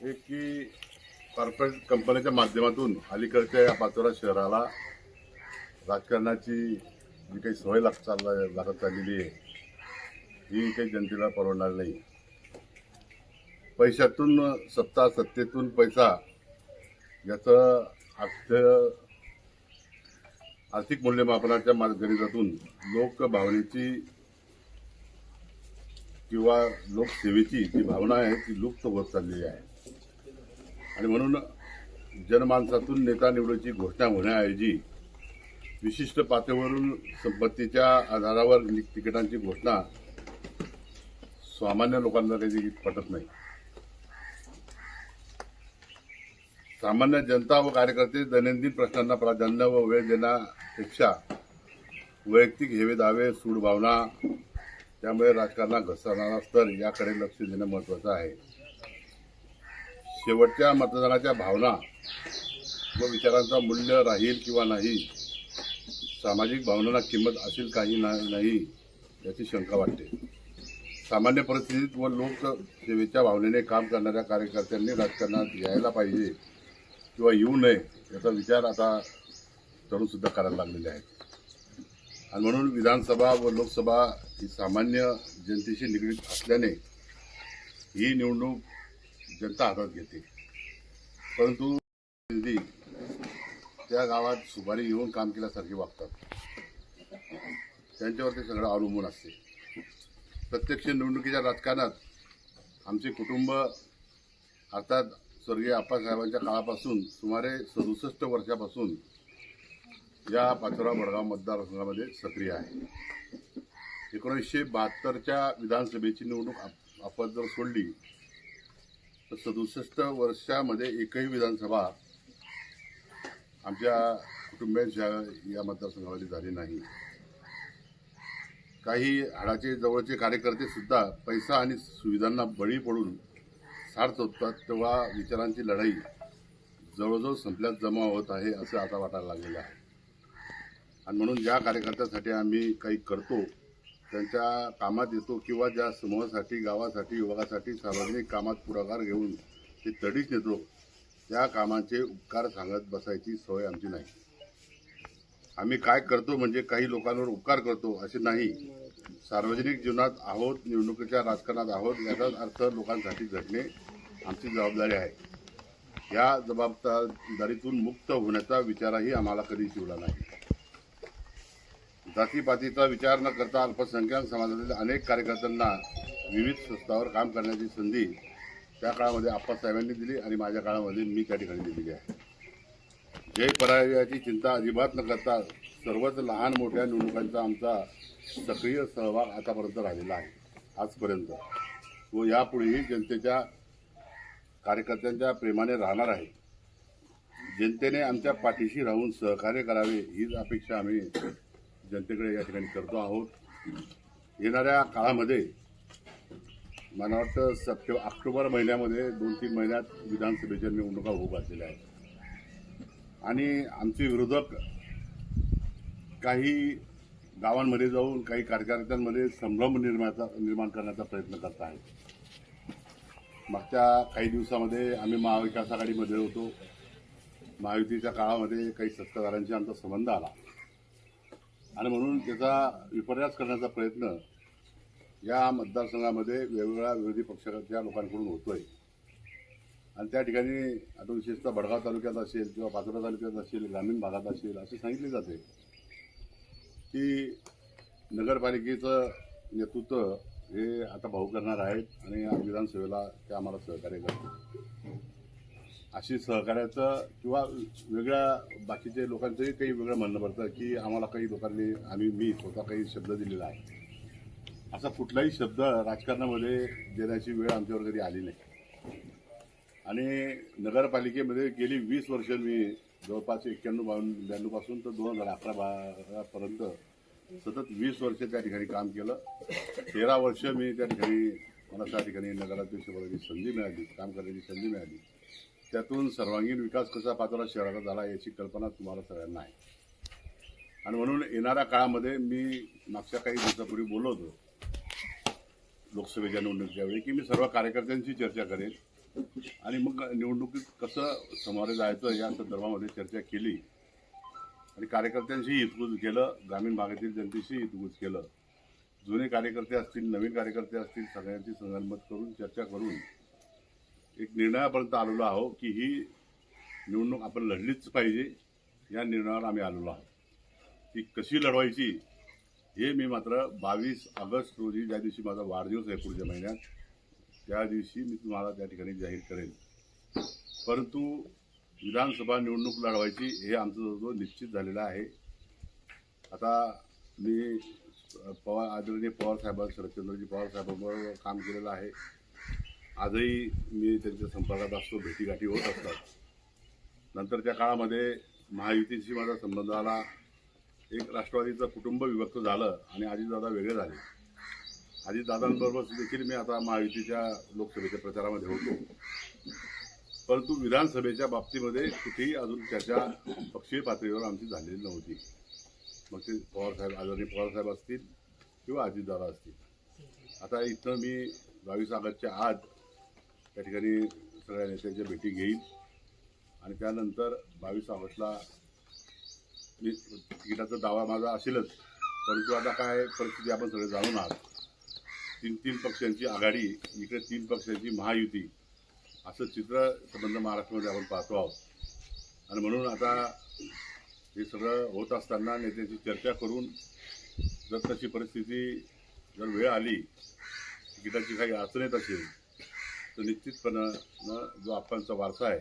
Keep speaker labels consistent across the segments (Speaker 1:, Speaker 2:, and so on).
Speaker 1: एक की कॉर्पोरेट कंपन्याच्या माध्यमातून अलीकडच्या या पाचोरा शहराला राजकारणाची जी काही सवय लाग चालला लागत चाललेली आहे ही काही जनतेला परवडणार नाही. पैशातून सत्ता सत्तेतून पैसा याचं अर्थ आर्थिक मूल्यमापनाच्या गरीजातून लोकभावनेची किंवा लोकसेवेची जी भावना आहे ती लुप्त होत चाललेली आहे. आणि म्हणून जनमानसातून नेता निवडीची घोषणा होण्याऐवजी विशिष्ट पातळीवरून संपत्तीच्या आधारावर तिकिटांची घोषणा सामान्य लोकांना काही पटत नाही. सामान्य जनता व कार्यकर्ते दैनंदिन प्रश्नांना प्राधान्य व वेळ देण्यापेक्षा वैयक्तिक हेवे दावे सूडभावना त्यामुळे राजकारणात घसरणारा स्तर याकडे लक्ष देणं महत्वाचं आहे. शेवटच्या मतदानाच्या भावना व विचारांचा मूल्य राहील किंवा नाही सामाजिक भावनांना किंमत असेल काही नाही याची शंका वाटते. सामान्य परिस्थितीत व लोकसेवेच्या भावनेने काम करणाऱ्या कार्यकर्त्यांनी राजकारणात यायला पाहिजे किंवा येऊ नये याचा विचार आता तरुणसुद्धा करायला लागलेले आहेत. आणि म्हणून विधानसभा व लोकसभा ही सामान्य जनतेशी निगडीत असल्याने ही निवडणूक जनता हातात घेते. परंतु प्रतिनिधी त्या गावात सुपारी घेऊन काम केल्यासारखे वागतात. त्यांच्यावर ते सगळं अवलंबून असते. प्रत्यक्ष निवडणुकीच्या राजकारणात आमचे कुटुंब अर्थात स्वर्गीय आप्पासाहेबांच्या काळापासून सुमारे सदुसष्ट वर्षापासून या पाचोरा वडगाव मतदारसंघामध्ये सक्रिय आहे. एकोणीसशे बहात्तरच्या विधानसभेची निवडणूक आप- आपण जर सोडली सदुसष्ट वर्षामध्ये एकही विधानसभा आमच्या कुटुंबियांच्या या मतदारसंघामध्ये झाली नाही. काही हाडाचे जवळचे कार्यकर्ते सुद्धा पैसा आणि सुविधांना बळी पडून सार्थ होतात तेव्हा विचारांची लढाई जवळजवळ संपल्यात जमा होत आहे असं आता वाटायला लागलेलं आहे. आणि म्हणून ज्या कार्यकर्त्यासाठी आम्ही काही करतो त्यांच्या कामात येतो किंवा ज्या समूहासाठी गावासाठी युवकासाठी सार्वजनिक कामात पुढाकार घेऊन ते तडीच नेतो त्या कामाचे उपकार सांगत बसायची सवय आमची नाही. आम्ही काय करतो म्हणजे काही लोकांवर उपकार करतो असे नाही. सार्वजनिक जीवनात आहोत निवडणुकीच्या राजकारणात आहोत याचाच अर्थ लोकांसाठी झटणे आमची जबाबदारी आहे. या जबाबदारीतून मुक्त होण्याचा विचारही आम्हाला कधी शिवला नाही. जातीपातीचा विचार न करता अल्पसंख्याक समाजातील अनेक कार्यकर्त्यांना विविध संस्थावर काम करण्याची संधी त्या काळामध्ये आप्पासाहेबांनी दिली आणि माझ्या काळामध्ये मी त्या ठिकाणी दिलेली आहे. जय पराजयाची चिंता अजिबात न करता सर्वच लहान मोठ्या निवडणुकांचा आमचा सक्रिय सहभाग आतापर्यंत राहिलेला आहे. आजपर्यंत. व यापुढेही जनतेच्या कार्यकर्त्यांच्या प्रेमाने राहणार आहे. जनतेने आमच्या पाठीशी राहून सहकार्य करावे हीच अपेक्षा आम्ही जनतेकडे या ठिकाणी करतो आहोत. येणाऱ्या काळामध्ये मला वाटतं सप्टे ऑक्टोबर महिन्यामध्ये दोन तीन महिन्यात विधानसभेच्या निवडणुका होऊ घातलेल्या आहेत. आणि आमचे विरोधक काही गावांमध्ये जाऊन काही कार्यकर्त्यांमध्ये संभ्रम निर्माचा निर्माण करण्याचा प्रयत्न करत आहेत. मागच्या काही दिवसामध्ये आम्ही महाविकास आघाडीमध्ये होतो. महायुतीच्या काळामध्ये काही सत्ताधाऱ्यांशी आमचा संबंध आला. आणि म्हणून त्याचा विपर्यास करण्याचा प्रयत्न या मतदारसंघामध्ये वेगवेगळ्या विरोधी पक्षाच्या लोकांकडून होतो आहे आणि त्या ठिकाणी आता विशेषतः बडगाव तालुक्यात असेल किंवा पाचोरा तालुक्यात असेल ग्रामीण भागात असेल असे सांगितले जाते की नगरपालिकेचं नेतृत्व हे आता भाऊ करणार आहेत आणि विधानसभेला ते आम्हाला सहकार्य करतील. अशी सहकार्याचं किंवा वेगळ्या बाकीचे लोकांचंही काही वेगळं म्हणणं पडतं की आम्हाला काही लोकांनी आम्ही मी स्वतः काही शब्द दिलेला आहे. असा कुठलाही शब्द राजकारणामध्ये देण्याची वेळ आमच्यावर कधी आली नाही. आणि नगरपालिकेमध्ये गेली वीस वर्ष मी जवळपास एक्क्याण्णव बावन्न ब्याण्णवपासून तर दोन हजार अकरा बारापर्यंत सतत वीस वर्ष त्या ठिकाणी काम केलं. तेरा वर्ष मी त्या ठिकाणी मला त्या ठिकाणी नगराध्यक्ष संधी मिळाली काम करण्याची संधी मिळाली. त्यातून सर्वांगीण विकास कसा पाचोरा शहराचा झाला याची कल्पना तुम्हाला सगळ्यांना आहे. आणि म्हणून येणाऱ्या काळामध्ये मी मागच्या काही दिवसापूर्वी बोललो होतो लोकसभेच्या निवडणुकीच्या वेळी की मी सर्व कार्यकर्त्यांशी चर्चा करेन. आणि मग निवडणुकीत कसं समोर जायचं या संदर्भामध्ये चर्चा केली. आणि कार्यकर्त्यांशी हितगुज केलं ग्रामीण भागातील जनतेशी हितगुज केलं. जुने कार्यकर्ते असतील नवीन कार्यकर्ते असतील सगळ्यांची संगनमत करून चर्चा करून एक निर्णयापर्यंत आलेलो आहो की ही निवडणूक आपण लढलीच पाहिजे या निर्णयावर आम्ही आलेलो आहोत. ती कशी लढवायची हे मी मात्र बावीस ऑगस्ट रोजी ज्या दिवशी माझा वाढदिवस आहे पुढच्या महिन्यात त्या दिवशी मी तुम्हाला त्या ठिकाणी जाहीर करेन. परंतु विधानसभा निवडणूक लढवायची हे आमचं जवळजवळ निश्चित झालेलं आहे. आता मी पवार आदरणीय पवार साहेब शरदचंद्रजी पवार साहेबांबरोबर काम केलेलं आहे. आजही मी त्यांच्या संपर्कात असतो भेटीगाठी होत असतात. नंतरच्या काळामध्ये महायुतीशी माझा संबंध आला एक राष्ट्रवादीचं कुटुंब विभक्त झालं आणि आजीदादा वेगळे झाले. आजीदादांबरोबर देखील मी आता महायुतीच्या लोकसभेच्या प्रचारामध्ये होतो. परंतु विधानसभेच्या बाबतीमध्ये कुठेही अजून चर्चा पक्षीय पातळीवर आमची झालेली नव्हती. मग ते पवारसाहेब आदरणीय पवारसाहेब असतील किंवा अजितदादा असतील. आता इथं मी बावीस ऑगस्टच्या आज त्या ठिकाणी सगळ्या नेत्यांच्या भेटी घेईन आणि त्यानंतर बावीस ऑगस्टला मी तिकिटाचा दावा माझा असेलच. परंतु आता काय परिस्थिती आपण सगळे जाणून आहात. तीन तीन पक्षांची आघाडी इकडे तीन पक्षांची महायुती असं चित्र संबंध महाराष्ट्रामध्ये आपण पाहतो आहोत. आणि म्हणून आता हे सगळं होत असताना नेत्यांची चर्चा करून जर तशी परिस्थिती जर वेळ आली तिकिटाची काही अडचण येत असेल तर निश्चितपणानं जो आप्पांचा वारसा आहे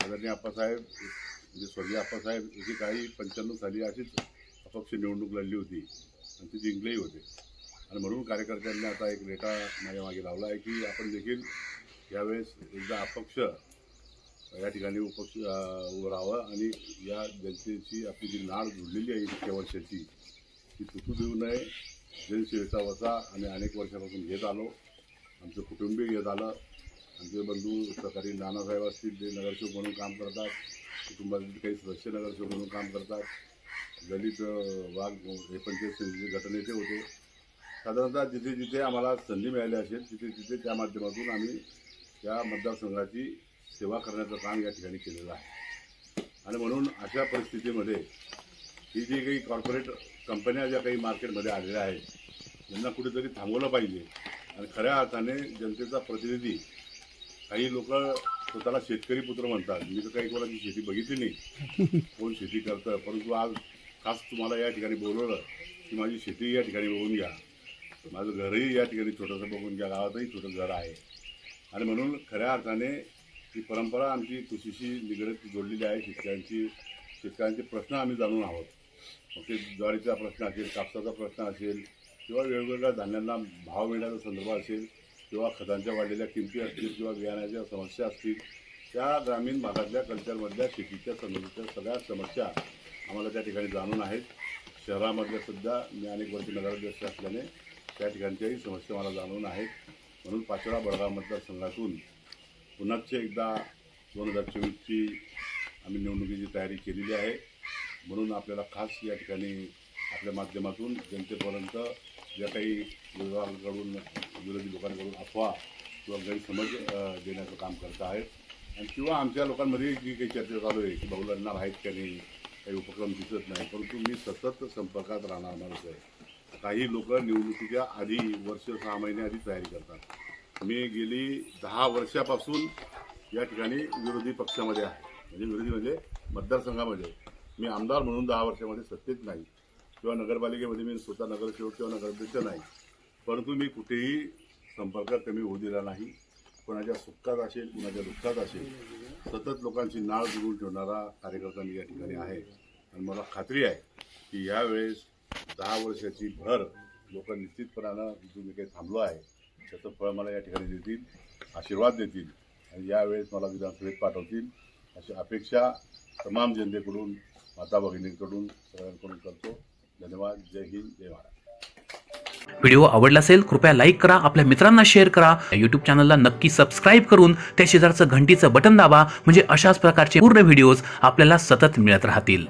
Speaker 1: आदरणीय आप्पासाहेब म्हणजे स्वर्गीय आप्पासाहेब याची काही पंच्याण्णव साली अशीच अपक्ष निवडणूक लढली होती आणि ती जिंकलेही होते. आणि म्हणून कार्यकर्त्यांनी आता एक नेटा माझ्या मागे लावला आहे की आपण देखील यावेळेस एकदा अपक्ष या ठिकाणी उपक्ष उभं राहावं आणि या जनतेची आपली जी नाळ जुडलेली आहे इतक्या वर्षाची ती तुटू देऊ नये. जनसेवेचा वसा आणि अनेक वर्षापासून घेत आलो. आमचं कुटुंबीय झालं आमचे बंधू सहकारी नानासाहेब असतील ते नगरसेवक म्हणून काम करतात कुटुंबातील काही सदस्य नगरसेवक म्हणून काम करतात. दलित वाघ हे पंचायत समितीचे गटनेते होते. साधारणतः जिथे जिथे आम्हाला संधी मिळाली असेल तिथे तिथे त्या माध्यमातून आम्ही त्या मतदारसंघाची सेवा करण्याचं काम या ठिकाणी केलेलं आहे. आणि म्हणून अशा परिस्थितीमध्ये ही जी काही कॉर्पोरेट कंपन्या ज्या काही मार्केटमध्ये आलेल्या आहेत त्यांना कुठेतरी थांबवलं पाहिजे. आणि खऱ्या अर्थाने जनतेचा प्रतिनिधी काही लोक स्वतःला शेतकरी पुत्र म्हणतात. मी तर काही कोणाची शेती बघितली नाही. कोण शेती करतं? परंतु आज खास तुम्हाला या ठिकाणी बोलवलं की माझी शेती या ठिकाणी बघून घ्या. माझं घरही या ठिकाणी छोटंसं बघून घ्या. गावातही छोटं घर आहे. आणि म्हणून खऱ्या अर्थाने ही परंपरा आमची कृषीशी निगडीत जोडलेली आहे. शेतकऱ्यांची शेतकऱ्यांचे प्रश्न आम्ही जाणून आहोत. मग ते ज्वारीचा प्रश्न असेल कापसाचा प्रश्न असेल किंवा वेगवेगळ्या धान्यांना भाव मिळण्याचा संदर्भ असेल किंवा खतांच्या वाढलेल्या किमती असतील किंवा बियाण्याच्या समस्या असतील त्या ग्रामीण भागातल्या कल्चरमधल्या शेतीच्या संबंधीच्या सगळ्या समस्या आम्हाला त्या ठिकाणी जाणून आहेत. शहरामधल्या सुद्धा मी अनेक वर्ष नगराध्यक्ष असल्याने त्या ठिकाणच्याही समस्या मला जाणून आहेत. म्हणून पाचोळा बडगाव मतदारसंघातून पुन्हाच एकदा दोन हजार चोवीसची आम्ही निवडणुकीची तयारी केलेली आहे. म्हणून आपल्याला खास या ठिकाणी आपल्या माध्यमातून जनतेपर्यंत ज्या काही विभागाकडून विरोधी लोकांकडून अफवा किंवा गैरसमज देण्याचं काम करत आहेत. आणि किंवा आमच्या लोकांमध्ये जी काही चर्चा चालू आहे की भाऊ लढणार आहेत का नाही काही उपक्रम दिसत नाही परंतु मी सतत संपर्कात राहणार माणूस आहे. काही लोक निवडणुकीच्या आधी वर्ष सहा महिने आधी तयारी करतात. मी गेली दहा वर्षापासून या ठिकाणी विरोधी पक्षामध्ये आहे. म्हणजे विरोधी म्हणजे मतदारसंघामध्ये. मी आमदार म्हणून दहा वर्षामध्ये सत्तेत नाही. किंवा नगरपालिकेमध्ये मी स्वतः नगरसेवक किंवा नगराध्यक्ष नाही. परंतु मी कुठेही संपर्क कमी होऊ दिला नाही. कोणाच्या सुखात असेल कुणाच्या दुःखात असेल सतत लोकांची नाळ जुळून ठेवणारा कार्यकर्ता मी या ठिकाणी आहे. आणि मला खात्री आहे की यावेळेस दहा वर्षाची भर लोक निश्चितपणानं जो मी काही थांबलो आहे. त्याचं फळ मला या ठिकाणी देतील आशीर्वाद देतील आणि यावेळेस मला विधानसभेत पाठवतील अशी अपेक्षा तमाम जनतेकडून माता भगिनींकडून सगळ्यांकडून करतो. धन्यवाद. जय हिंद जय महाराष्ट्र
Speaker 2: व्हिडिओ आवडला असेल कृपया लाईक करा आपल्या मित्रांना शेअर करा. यूट्यूब चॅनलला नक्की सबस्क्राईब करून त्या शेजारचं घंटीचं बटन दाबा म्हणजे अशाच प्रकारचे पूर्ण व्हिडिओज आपल्याला सतत मिळत राहतील.